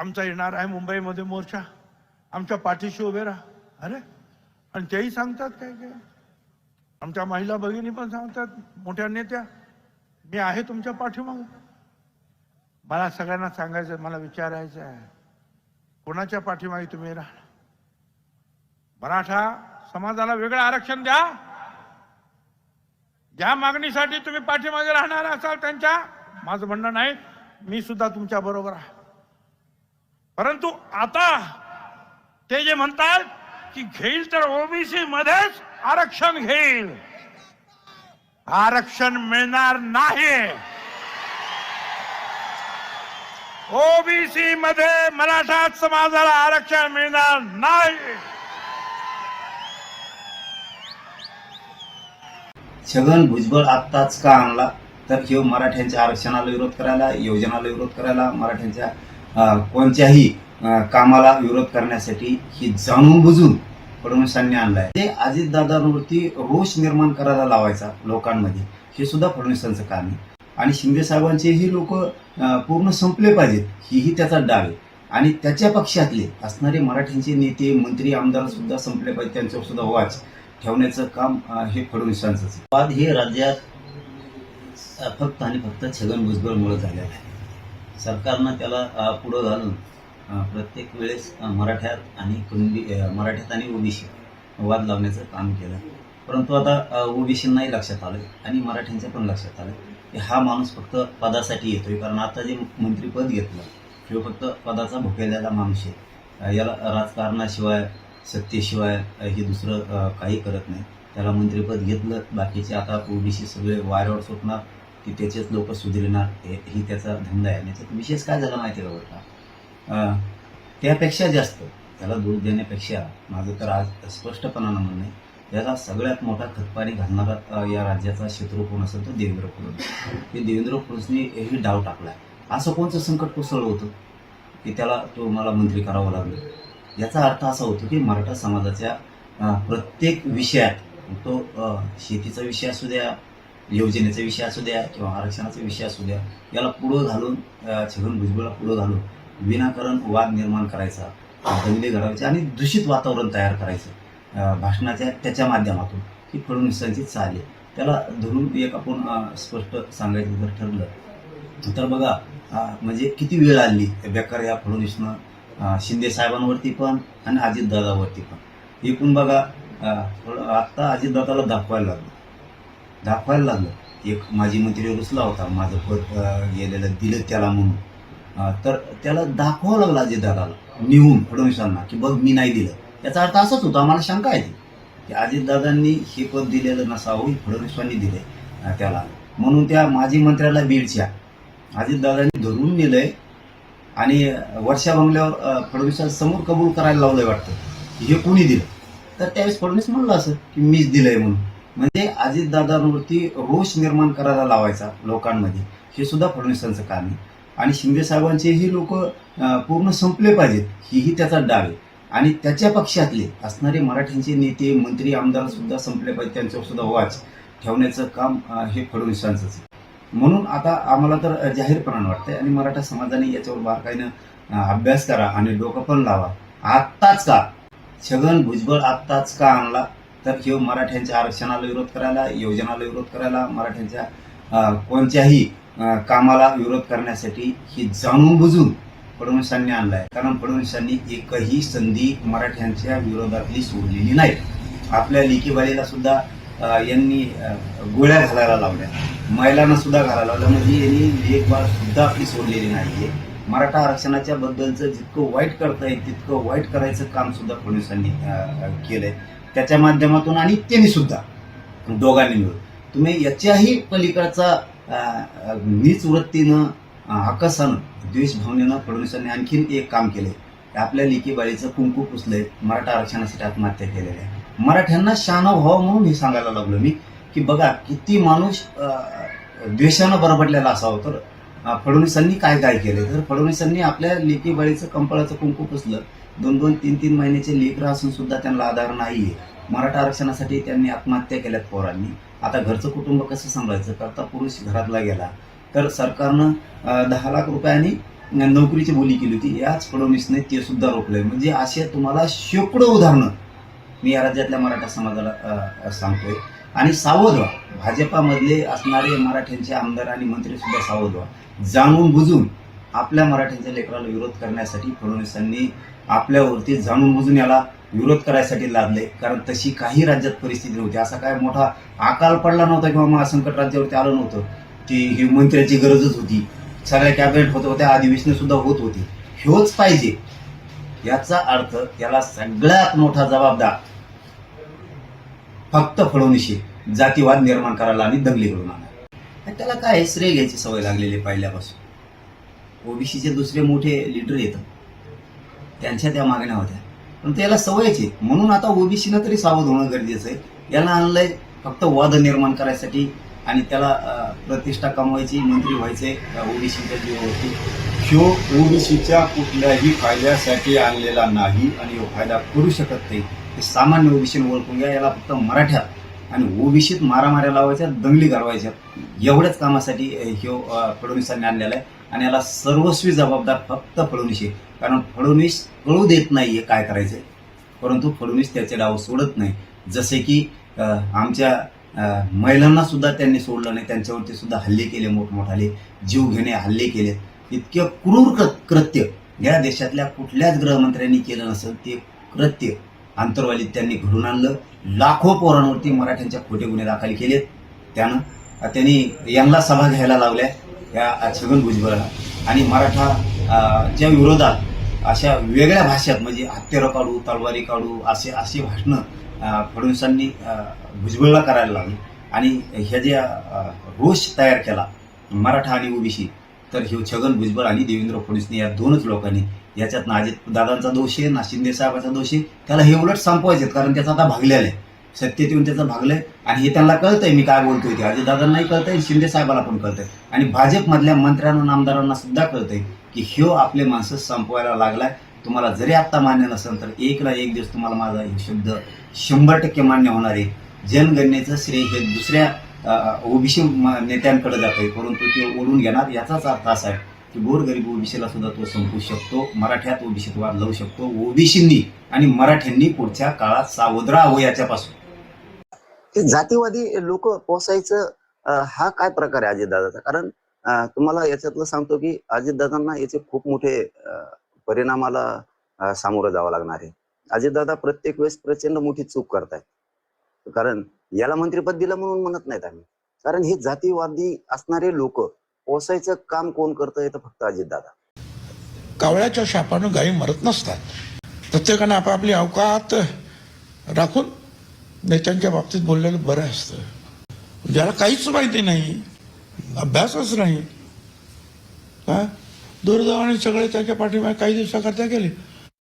आमचा येणार आहे मुंबईमध्ये मोर्चा. आमच्या पाठीशी उभे राहा. अरे आणि तेही सांगतात काय काय? आमच्या महिला भगिनी पण सांगतात मोठ्या नेत्या मी आहे तुमच्या पाठीमाग. मला सगळ्यांना सांगायचं मला विचारायचं आहे कोणाच्या पाठीमागे तुम्ही राहा? मराठा समाजाला वेगळं आरक्षण द्या. ज्या मागणीसाठी तुम्ही पाठीमागे राहणार असाल त्यांच्या माझं म्हणणं नाही मी सुद्धा तुमच्या बरोबर आहे. परंतु आता ते जे म्हणतात की घेईल तर ओबीसी मध्येच आरक्षण घेईल. आरक्षण मिळणार नाही. ओबीसी मध्ये मराठा समाजाला आरक्षण मिळणार नाही. छगन भुजबळ आत्ताच का आणला? तर हे मराठ्यांच्या आरक्षणाला विरोध करायला योजनाला विरोध करायला मराठ्यांच्या कोणत्याही कामाला विरोध करण्यासाठी ही जाणून बुजून फडणवीसांनी आणलाय. ते अजितदादांवरती रोष निर्माण करायला लावायचा लोकांमध्ये हे सुद्धा फडणवीसांचं काम आहे. आणि शिंदे साहेबांचे ही लोक पूर्ण संपले पाहिजेत हीही त्याचा डाव आहे. आणि त्याच्या पक्षातले असणारे मराठींचे नेते मंत्री आमदार सुद्धा संपले पाहिजे त्यांच्यावर सुद्धा वाच ठेवण्याचं काम हे फडणवीसांचं वाद हे राज्यात फक्त आणि फक्त छगन भुजबळमुळे झालेलं आहे. सरकारनं त्याला पुढं घालून प्रत्येक वेळेस मराठ्यात आणि कुणबी मराठ्यात आणि ओबीसी वाद लावण्याचं काम केलं. परंतु आता ओबीसींनाही लक्षात आलं आणि मराठ्यांच्या पण लक्षात आलं की हा माणूस फक्त पदासाठी येतोय. कारण आता जे मंत्रीपद घेतलं किंवा फक्त पदाचा भुकेलेला माणूस आहे. याला राजकारणाशिवाय सत्तेशिवाय हे दुसरं काही करत नाही. त्याला मंत्रिपद घेतलं बाकीचे आता ओबीसी सगळे वाऱ्यावर सुटणार की त्याचेच लोक सुधरणार हे ही त्याचा धंदा आहे. आणि विशेष काय झालं माहिती आहे का त्यापेक्षा जास्त त्याला दूध देण्यापेक्षा माझं तर आज स्पष्टपणानं म्हणणं आहे त्याला सगळ्यात मोठा खतपाणी घालणारा या राज्याचा शत्रू कोण असेल तो देवेंद्र फडणवीस. ते देवेंद्र फडणवीसने हे डाव टाकला आहे असं कोणचं संकट कोसळलं होतं? की त्याला तो मला मंत्री करावं लागलं. याचा अर्थ असा होतो की मराठा समाजाच्या प्रत्येक विषयात तो शेतीचा विषय असू द्या योजनेचा विषय असू द्या किंवा आरक्षणाचा विषय असू द्या याला पुढं घालून छगन भुजबळला पुढं घालून विनाकारण वाद निर्माण करायचा दंगली घडवायचे आणि दूषित वातावरण तयार करायचं. भाषणाच्या त्याच्या माध्यमातून ही फडणवीसांची चाल आहे. त्याला धरून एक आपण स्पष्ट सांगायचं जर ठरलं तर बघा म्हणजे किती वेळ आली बेकार या फडणवीसनं शिंदे साहेबांवरती पण आणि अजितदादावरती पण. एकूण बघा थोडं आत्ता अजितदादाला दाखवायला लागलं. दाखवायला लागलं. एक माजी मंत्री रुसला होता माझं पद गेलेलं दिलं त्याला म्हणून. तर त्याला दाखवावं लागलं अजितदादाला निहून फडणवीसांना की बघ मी नाही दिलं. याचा अर्थ असाच होता आम्हाला शंका आहे की अजितदादांनी हे पद दिलेलं नसावं फडणवीसांनी दिलंय त्याला. म्हणून त्या माजी मंत्र्याला बीडच्या अजितदादांनी धरून नेलंय आणि वर्षा बंगल्यावर अं, फडणवीसांसमोर कबूल करायला लावलंय वाटतं. की हे कोणी दिलं? तर त्यावेळेस फडणवीस म्हणलं असं की मीच दिलंय म्हणून. म्हणजे अजितदादांवरती रोष निर्माण करायला लावायचा लोकांमध्ये हे सुद्धा फडणवीसांचं काम आहे. आणि शिंदे साहेबांचेही लोक पूर्ण संपले पाहिजेत हीही त्याचा डाव आहे. आणि त्याच्या पक्षातले असणारे मराठ्यांचे नेते मंत्री आमदार सुद्धा संपले पाहिजे त्यांच्यावर सुद्धा वाच ठेवण्याचं काम हे फडणवीसांचंच आहे. म्हणून आता आम्हाला तर जाहीरपणानं वाटतंय आणि मराठा समाजाने याच्यावर बारकाईनं अभ्यास करा आणि डोकं पण लावा. आत्ताच का? छगन भुजबळ आत्ताच का आणला? तर हे मराठ्यांच्या आरक्षणाला विरोध करायला योजनाला विरोध करायला मराठ्यांच्या कोणत्याही कामाला विरोध करण्यासाठी ही जाणून बुजून फडणवीसांनी आणलाय. कारण फडणवीसांनी एकही संधी मराठ्यांच्या विरोधातली सोडलेली नाही. आपल्या लेखीबाईला सुद्धा यांनी गोळ्या घालायला लावल्या. महिलांना सुद्धा घालायला लावल्या. म्हणजे यांनी लेखबाळ सुद्धा आपली सोडलेली नाहीये. मराठा आरक्षणाच्या बद्दलचं जितकं वाईट करता येईल तितकं वाईट करायचं काम सुद्धा फडणवीसांनी केलंय. त्याच्या माध्यमातून आणि त्यांनी सुद्धा दोघांनी मिळून. तुम्ही याच्याही पलीकडचा नीच वृत्तीनं अं, द्वेष द्वेषभावनेनं फडणवीसांनी आणखीन एक काम केलंय. आपल्या लेकी बाळीचं कुंकू पुसलंय मराठा आरक्षणासाठी आत्महत्या केलेल्या आहे मराठ्यांना शहाणा व्हावं म्हणून हे सांगायला लागलो मी की बघा किती माणूस द्वेषानं बरबडलेला असावं तर फडणवीसांनी काय काय केले तर फडणवीसांनी आपल्या लेकी बाळीचं कंपळाचं कुंकू पुसलं दोन दोन तीन तीन महिन्याचे लेकरं असून सुद्धा त्यांना आधार नाही आहे मराठा आरक्षणासाठी त्यांनी आत्महत्या केल्यात पोरांनी. आता घरचं कुटुंब कसं सांभाळायचं? करता पुरुष घरातला गेला. तर सरकारनं दहा लाख रुपयांनी नोकरीची बोली केली होती. याच फडणवीसने ते सुद्धा रोखलंय. म्हणजे असे तुम्हाला शेकडो उदाहरणं मी या राज्यातल्या मराठा समाजाला सांगतोय. आणि सावध व्हा भाजपामधले असणारे मराठ्यांचे आमदार आणि मंत्री सुद्धा सावध व्हा जाणून बुजून आपल्या मराठ्यांच्या लेकराला विरोध करण्यासाठी फडणवीसांनी आपल्यावरती जाणून बुजून याला विरोध करायसाठी लादले. कारण तशी काही राज्यात परिस्थिती नव्हती. असा काय मोठा अकाल पडला नव्हता किंवा महासंकट राज्यावरती आलं नव्हतं की ही मंत्र्याची गरजच होती. सगळ्या कॅबिनेट होत होत्या अधिवेशनं सुद्धा होत होती. ह्योच पाहिजे. याचा अर्थ त्याला सगळ्यात मोठा जबाबदार फक्त फडणवीशी जातीवाद निर्माण करायला आणि दंगली घडून आणायला त्याला काय श्रेय घ्यायची सवय लागलेली आहे पहिल्यापासून? ओबीसीचे दुसरे मोठे लिडर येतात. त्यांच्या त्या मागण्या होत्या. पण त्याला सवयचे आहे. म्हणून आता ओबीसीनं तरी सावध होणं गरजेचं आहे. याला आणलंय फक्त वाद निर्माण करायसाठी आणि त्याला प्रतिष्ठा कमवायची मंत्री व्हायचे ओबीसीच्या जीवावरती. ह्यो ओबीसीच्या कुठल्याही फायद्यासाठी आणलेला नाही आणि फायदा करू शकत नाही. हे सामान्य ओबीसीने ओळखून घ्या. याला फक्त मराठ्यात आणि ओबीसीत मारामाऱ्या लावायच्या दंगली घालवायच्या एवढ्याच कामासाठी हे फडणवीसांनी आणलेला आहे. आणि याला सर्वस्वी जबाबदार फक्त फडणवीस आहे. कारण फडणवीस कळू देत नाही आहे काय करायचं परंतु फडणवीस त्याचे डाव सोडत नाही. जसे की आमच्या महिलांना सुद्धा त्यांनी सोडलं नाही. त्यांच्यावरती सुद्धा हल्ले केले मोठमोठाले. जीव घेणे हल्ले केले इतके क्रूर कृत्य या देशातल्या कुठल्याच गृहमंत्र्यांनी केलं नसेल ते कृत्य. आंतरवालीत त्यांनी घडून आणलं. लाखो पोरांवरती मराठ्यांच्या खोटे गुन्हे दाखल केलेत. त्यानं त्यांनी यांना सभा घ्यायला लावल्या या छगन भुजबळला. आणि मराठा च्या विरोधात अशा वेगळ्या भाषेत म्हणजे हत्यारं काढू तलवारी काढू असे अशी भाषणं फडणवीसांनी भुजबळला करायला लागली आणि ह्या जे रोष तयार केला मराठा आणि ओबीसी तर हे छगन भुजबळ आणि देवेंद्र फडणवीसने या दोनच लोकांनी याच्यात ना अजित दादांचा दोष आहे ना शिंदे साहेबाचा दोष आहे त्याला हे उलट संपवायचे कारण त्याचा आता भागलेला आहे. सत्तेत येऊन त्याचं भागलंय आणि हे त्यांना कळतंय मी काय बोलतोय ते. अजितदादांनाही कळतंय शिंदे साहेबाला पण कळतंय. आणि भाजपमधल्या मंत्र्यांना आमदारांना सुद्धा कळतंय की ह्यो आपले माणसं संपवायला लागलाय. तुम्हाला जरी आत्ता मान्य नसेल तर एक ना एक दिवस तुम्हाला माझा हे शब्द शंभर टक्के मान्य होणार आहे. जनगणनेचं श्रेय हे दुसऱ्या ओबीसी नेत्यांकडे जात आहे. परंतु ते ओढून घेणार याचाच अर्थ असा आहे की गोरगरीब ओबीसीला सुद्धा तो संपू शकतो मराठ्यात ओबीसीत वाद लावू शकतो ओबीसींनी आणि मराठ्यांनी पुढच्या काळात सावध राहावं याच्यापासून. जातीवादी लोक पोसायचं हा काय प्रकार आहे अजितदादाचा? कारण तुम्हाला याच्यातलं सांगतो की अजितदादांना याचे खूप मोठे परिणामाला सामोरं जावं लागणार आहे. अजितदादा प्रत्येक वेळेस प्रचंड मोठी चूक करतायत. कारण याला मंत्रिपद दिलं म्हणून म्हणत नाहीत आम्ही. कारण हे जातीवादी असणारे लोक पोसायचं काम कोण करतं तर फक्त अजितदादा. कावळ्याच्या शापानं गायी मरत नसतात. प्रत्येकानं आपापली अवकात राखून नेत्यांच्या बाबतीत बोललेलं बरं असतं. ज्याला काहीच माहिती नाही अभ्यासच नाही हा? दुर्दैवाने सगळे त्याच्या पाठीमागे काही दिवसाकरता गेले.